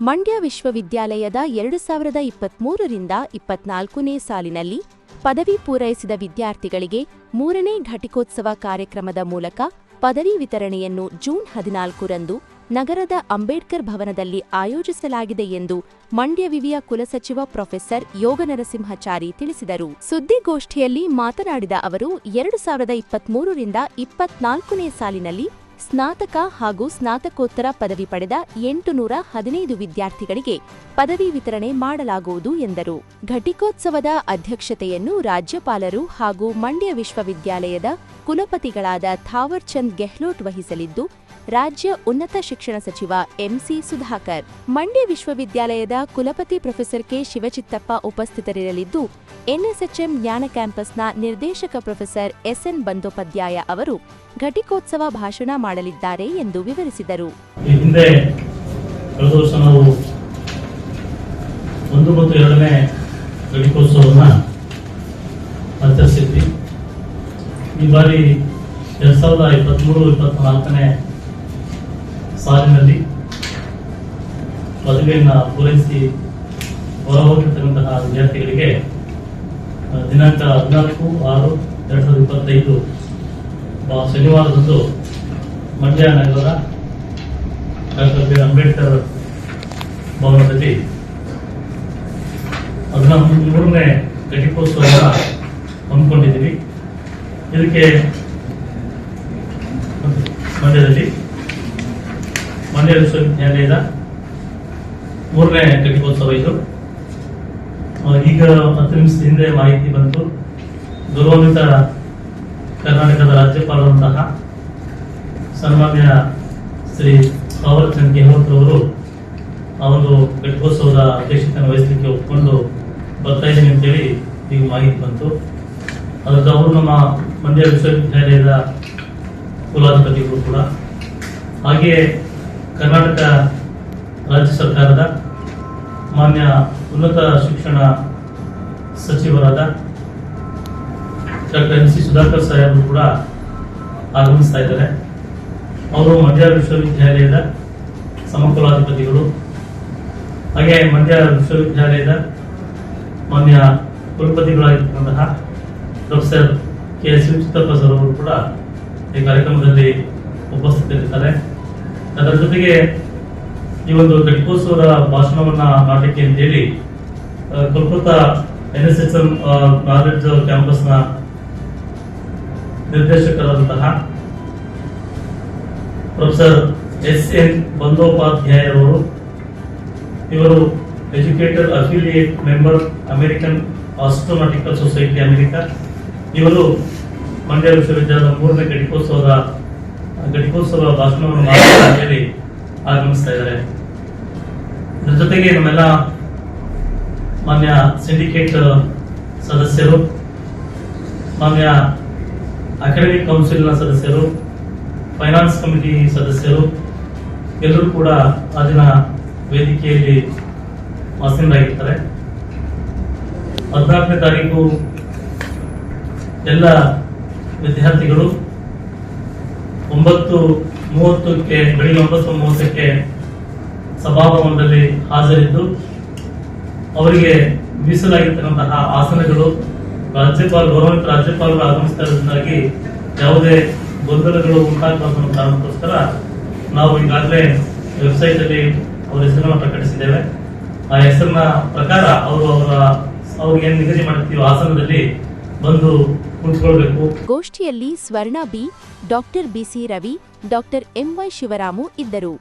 ಮಂಡ್ಯ ವಿಶ್ವವಿದ್ಯಾಲಯದ ಎರಡು ಸಾವಿರದ ಇಪ್ಪತ್ಮೂರರಿಂದ ಇಪ್ಪತ್ನಾಲ್ಕನೇ ಸಾಲಿನಲ್ಲಿ ಪದವಿ ಪೂರೈಸಿದ ವಿದ್ಯಾರ್ಥಿಗಳಿಗೆ ಮೂರನೇ ಘಟಿಕೋತ್ಸವ ಕಾರ್ಯಕ್ರಮದ ಮೂಲಕ ಪದವಿ ವಿತರಣೆಯನ್ನು ಜೂನ್ ಹದಿನಾಲ್ಕರಂದು ನಗರದ ಅಂಬೇಡ್ಕರ್ ಭವನದಲ್ಲಿ ಆಯೋಜಿಸಲಾಗಿದೆ ಎಂದು ಮಂಡ್ಯ ವಿವಿಯ ಕುಲಸಚಿವ ಪ್ರೊಫೆಸರ್ ಯೋಗ ನರಸಿಂಹಚಾರಿ ತಿಳಿಸಿದರು. ಸುದ್ದಿಗೋಷ್ಠಿಯಲ್ಲಿ ಮಾತನಾಡಿದ ಅವರು, ಎರಡು ಸಾವಿರದ ಇಪ್ಪತ್ಮೂರರಿಂದ ಇಪ್ಪತ್ನಾಲ್ಕನೇ ಸಾಲಿನಲ್ಲಿ ಸ್ನಾತಕ ಹಾಗೂ ಸ್ನಾತಕೋತ್ತರ ಪದವಿ ಪಡೆದ ಎಂಟುನೂರ ಹದಿನೈದು ವಿದ್ಯಾರ್ಥಿಗಳಿಗೆ ಪದವಿ ವಿತರಣೆ ಮಾಡಲಾಗುವುದು ಎಂದರು. ಘಟಿಕೋತ್ಸವದ ಅಧ್ಯಕ್ಷತೆಯನ್ನು ರಾಜ್ಯಪಾಲರು ಹಾಗೂ ಮಂಡ್ಯ ವಿಶ್ವವಿದ್ಯಾಲಯದ ಕುಲಪತಿಗಳಾದ ಥಾವರ್ಚಂದ್ ಗೆಹ್ಲೋಟ್ ವಹಿಸಲಿದ್ದು ರಾಜ್ಯ ಉನ್ನತ ಶಿಕ್ಷಣ ಸಚಿವ ಎಂಸಿ ಸುಧಾಕರ್. ಮಂಡ್ಯ ವಿಶ್ವವಿದ್ಯಾಲಯದ ಕುಲಪತಿ ಪ್ರೊಫೆಸರ್ ಕೆ ಶಿವಚಿತ್ತಪ್ಪ ಉಪಸ್ಥಿತರಿರಲಿದ್ದು, ಎನ್ಎಸ್ಎಚ್ಎಂ ಜ್ಞಾನ ಕ್ಯಾಂಪಸ್ನ ನಿರ್ದೇಶಕ ಪ್ರೊಫೆಸರ್ ಎಸ್ಎನ್ ಬಂದೋಪಾಧ್ಯಾಯ ಅವರು ಘಟಿಕೋತ್ಸವ ಭಾಷಣ ಮಾಡಲಿದ್ದಾರೆ ಎಂದು ವಿವರಿಸಿದರು. ಒಂದು ಮತ್ತು ಎರಡನೇ ಆಚರಿಸಿದ್ವಿ. ಈ ಬಾರಿ ಎರಡ್ ಸಾವಿರದ ಇಪ್ಪತ್ತ್ಮೂರು ಇಪ್ಪತ್ನಾಲ್ಕನೇ ಸಾಲಿನಲ್ಲಿ ಪದವಿಯನ್ನ ಪೂರೈಸಿ ಹೊರಹೋಗಿರ್ತಕ್ಕಂತಹ ವಿದ್ಯಾರ್ಥಿಗಳಿಗೆ ದಿನಾಂಕ ಹದಿನಾಲ್ಕು ಆರು ಎರಡ್ ಸಾವಿರದ ಇಪ್ಪತ್ತೈದು ಶನಿವಾರದಂದು ಮಂಡ್ಯ ನಗರದ ಡಾಕ್ಟರ್ ಬಿ. ಅಂಬೇಡ್ಕರ್ ಭವನದಲ್ಲಿ ಹದಿನಾಲ್ಕು ಮೂರನೇ ಘಟಿಕೋತ್ಸವ ಹಮ್ಮಿಕೊಂಡಿದ್ದೀವಿ. ಇದಕ್ಕೆ ಮಂಡ್ಯದಲ್ಲಿ ಮಂಡ್ಯ ವಿಶ್ವವಿದ್ಯಾಲಯದ ಮೂರನೇ ಘಟಿಕೋತ್ಸವ ಇದು. ಈಗ ಹತ್ತು ನಿಮಿಷದ ಹಿಂದೆ ಮಾಹಿತಿ ಬಂತು. ಗೌರವಾನ್ವಿತ ಕರ್ನಾಟಕದ ರಾಜ್ಯಪಾಲರಂತಹ ಸನ್ಮಾನ್ಯ ಶ್ರೀ ಥಾವರ್ಚಂದ್ ಗೆಹ್ಲೋತ್ ಅವರು ಆ ಒಂದು ಘಟಿಕೋತ್ಸವದ ಅಧ್ಯಕ್ಷತೆಯನ್ನು ವಹಿಸಲಿಕ್ಕೆ ಒಪ್ಪಿಕೊಂಡು ಬರ್ತಾ ಇದ್ದೀನಿ ಅಂತೇಳಿ ಈಗ ಮಾಹಿತಿ ಬಂತು. ಅದಕ್ಕೆ ಅವರು ನಮ್ಮ ಮಂಡ್ಯ ವಿಶ್ವವಿದ್ಯಾಲಯದ ಕುಲಾಧಿಪತಿಗಳು ಕೂಡ. ಹಾಗೆಯೇ ಕರ್ನಾಟಕ ರಾಜ್ಯ ಸರ್ಕಾರದ ಮಾನ್ಯ ಉನ್ನತ ಶಿಕ್ಷಣ ಸಚಿವರಾದ ಡಾಕ್ಟರ್ ಎನ್ ಸಿ ಸುಧಾಕರ್ ಸಾಹೇಬರು ಕೂಡ ಆಗಮಿಸ್ತಾ ಇದ್ದಾರೆ. ಅವರು ಮಂಡ್ಯ ವಿಶ್ವವಿದ್ಯಾಲಯದ ಸಮಕುಲಾಧಿಪತಿಗಳು. ಹಾಗೆ ಮಂಡ್ಯ ವಿಶ್ವವಿದ್ಯಾಲಯದ ಮಾನ್ಯ ಕುಲಪತಿಗಳಾಗಿರ್ತಕ್ಕಂತಹ professor K S Shivachittappa sir ಅವರು ಕೂಡ ಈ ಕಾರ್ಯಕ್ರಮದಲ್ಲಿ ಉಪಸ್ಥಿತರಿರ್ತಾರೆ ಅದರ ಜೊತೆಗೆ ಈ ಒಂದು ಘಟಿಕೋತ್ಸವದ ಭಾಷಣವನ್ನ ಮಾಡಲಿಕ್ಕೆ ಅಂತ ಹೇಳಿ Kolkata N S S M knowledge ಕ್ಯಾಂಪಸ್ನ ನಿರ್ದೇಶಕರಾದಂತಹ ಪ್ರೊಫೆಸರ್ ಎಸ್ ಎನ್ ಬಂದೋಪಾಧ್ಯಾಯರವರು, ಇವರು educated affiliate member American astronautical society America, ಇವರು ಮಂಡ್ಯ ವಿಶ್ವವಿದ್ಯಾಲಯದ ಮೂರನೇ ಘಟಿಕೋತ್ಸವದ ಘಟಿಕೋತ್ಸವ ಭಾಷಣವನ್ನು ಅಂತೇಳಿ ಆಗಮಿಸ್ತಾ ಇದ್ದಾರೆ. ಜೊತೆಗೆ ನಮ್ಮೆಲ್ಲ ಮಾನ್ಯ ಸಿಂಡಿಕೇಟ್ ಸದಸ್ಯರು, ಮಾನ್ಯ ಅಕಾಡೆಮಿಕ್ ಕೌನ್ಸಿಲ್ನ ಸದಸ್ಯರು, ಫೈನಾನ್ಸ್ ಕಮಿಟಿ ಸದಸ್ಯರು, ಎಲ್ಲರೂ ಕೂಡ ಆ ದಿನ ವೇದಿಕೆಯಲ್ಲಿ ಆಸೀನರಾಗಿರ್ತಾರೆ ಹದಿನಾಲ್ಕನೇ ತಾರೀಕು ಎಲ್ಲ ವಿದ್ಯಾರ್ಥಿಗಳು ಒಂಬತ್ತು ಮೂವತ್ತಕ್ಕೆ, ಬೆಳಿಗ್ಗೆ ಒಂಬತ್ತು ಮೂವತ್ತಕ್ಕೆ ಸಭಾಭವನದಲ್ಲಿ ಹಾಜರಿದ್ದು, ಅವರಿಗೆ ಮೀಸಲಾಗಿರ್ತಕ್ಕಂತಹ ಆಸನಗಳು, ರಾಜ್ಯಪಾಲ ಗೌರವಿತ ರಾಜ್ಯಪಾಲರು ಆಗಮಿಸಿದ್ದರಿಂದಾಗಿ ಯಾವುದೇ ಗೊಂದಲಗಳು ಉಂಟಾಗಬಾರದು ಕಾರಣಕ್ಕೋಸ್ಕರ ನಾವು ಈಗಾಗಲೇ ವೆಬ್ಸೈಟ್ ಅಲ್ಲಿ ಅವರ ಹೆಸರನ್ನು ಪ್ರಕಟಿಸಿದ್ದೇವೆ. ಆ ಹೆಸರಿನ ಪ್ರಕಾರ ಅವರು ಅವರ ಅವ್ರಿಗೆ ಏನ್ ನಿಗದಿ ಮಾಡ್ತೀವಿ ಆಸನದಲ್ಲಿ ಬಂದು ಗೋಷ್ಠಿಯಲ್ಲಿ Swarna B doctor B C Ravi doctor M Y Shivaramu ಇದ್ದರು.